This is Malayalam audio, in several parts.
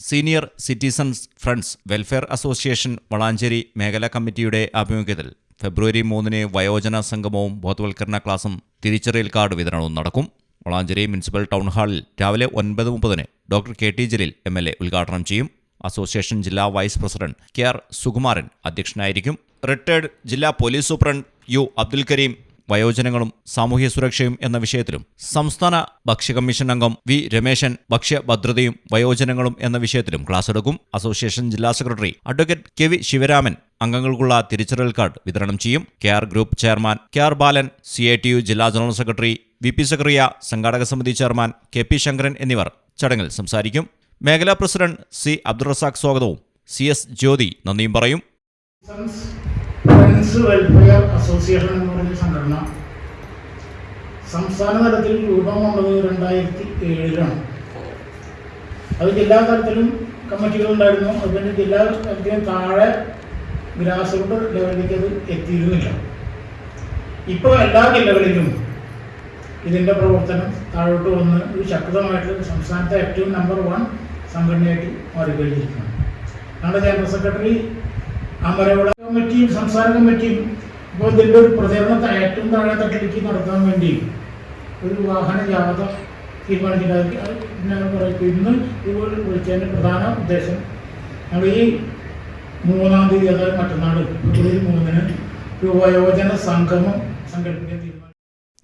Senior citizens friends welfare association Valanchery മേഖലാ കമ്മിറ്റിയുടെ ആഭിമുഖ്യത്തിൽ ഫെബ്രുവരി മൂന്നിന് വയോജന സംഗമവും ബോധവൽക്കരണ ക്ലാസും തിരിച്ചറിയൽ കാർഡ് വിതരണവും നടക്കും. വളാഞ്ചേരി മുനിസിപ്പൽ ടൗൺ ഹാളിൽ രാവിലെ ഒൻപത് മുപ്പതിന് doctor K T Jaleel M L A ഉദ്ഘാടനം ചെയ്യും. അസോസിയേഷൻ ജില്ലാ vice president K R Sukumaran അധ്യക്ഷനായിരിക്കും. റിട്ടയർഡ് ജില്ലാ police superintendent U Abdul Kareem വയോജനങ്ങളും സാമൂഹ്യ സുരക്ഷയും എന്ന വിഷയത്തിലും സംസ്ഥാന ഭക്ഷ്യ കമ്മീഷൻ അംഗം വി രമേശൻ ഭക്ഷ്യഭദ്രതയും വയോജനങ്ങളും എന്ന വിഷയത്തിലും ക്ലാസ് എടുക്കും. അസോസിയേഷൻ ജില്ലാ secretary advocate K V Sivaraman അംഗങ്ങൾക്കുള്ള തിരിച്ചറിയൽ കാർഡ് വിതരണം ചെയ്യും. K R group chairman K R Balan C I T U ജില്ലാ general secretary V P Zakariya സംഘാടക സമിതി ചെയർമാൻ കെ പി ശങ്കരൻ എന്നിവർ ചടങ്ങിൽ സംസാരിക്കും. മേഖലാ പ്രസിഡന്റ് സി അബ്ദുൾ റസാഖ് സ്വാഗതവും. സി എസ് ജ്യോതി നന്ദിയും പറയും. ഫ്രണ്ട്സ് വെൽഫെയർ അസോസിയേഷൻ എന്ന് പറയുന്ന സംഘടന സംസ്ഥാന തലത്തിൽ രൂപം കൊണ്ടത് രണ്ടായിരത്തി ഏഴിലാണ് അത് ജില്ലാ തലത്തിലും കമ്മിറ്റികൾ ഉണ്ടായിരുന്നു. അതുപോലെ ജില്ലാ തലത്തിലും താഴെ ഗ്രാസ് റൂട്ട് ലെവലിലേക്ക് അത് എത്തിയിരുന്നില്ല. ഇപ്പോൾ എല്ലാ ജില്ലകളിലും ഇതിന്റെ പ്രവർത്തനം താഴോട്ട് വന്ന് ഒരു ശക്തമായിട്ട് സംസ്ഥാനത്തെ ഏറ്റവും നമ്പർ വൺ സംഘടനയായിട്ട് മാറിക്കഴിഞ്ഞിരിക്കുകയാണ് ഞങ്ങളുടെ ജനറൽ സെക്രട്ടറി അമരവിള കമ്മിറ്റിയും സംസ്ഥാന കമ്മിറ്റിയും ഇപ്പോൾ ഇതിന്റെ ഒരു പ്രചരണത്തെ ഏറ്റവും താഴെ തട്ടിലേക്ക് നടത്താൻ വേണ്ടി ഒരു വാഹന ജാഥ തീരുമാനിച്ചിട്ടുണ്ട് അത് ഞാൻ പറയും ഇന്ന് ഇതുപോലെ വിളിച്ചതിന്റെ പ്രധാന ഉദ്ദേശം നമ്മൾ ഈ മൂന്നാം തീയതി അതായത് മറ്റന്നാൾ ഫെബ്രുവരി മൂന്നിന് ഒരു വയോജന സംഗമം സംഘടിപ്പിക്കാൻ തീരുമാനം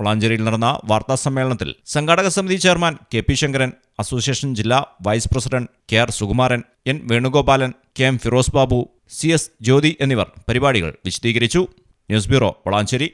വളാഞ്ചേരിയിൽ നടന്ന വാർത്താ സമ്മേളനത്തിൽ സംഘാടക സമിതി chairman K P Sankaran association ജില്ലാ vice president K R Sukumaran N Venugopalan K M Firoz Babu C S Jyothi എന്നിവർ പരിപാടികൾ വിശദീകരിച്ചു. News bureau Valanchery.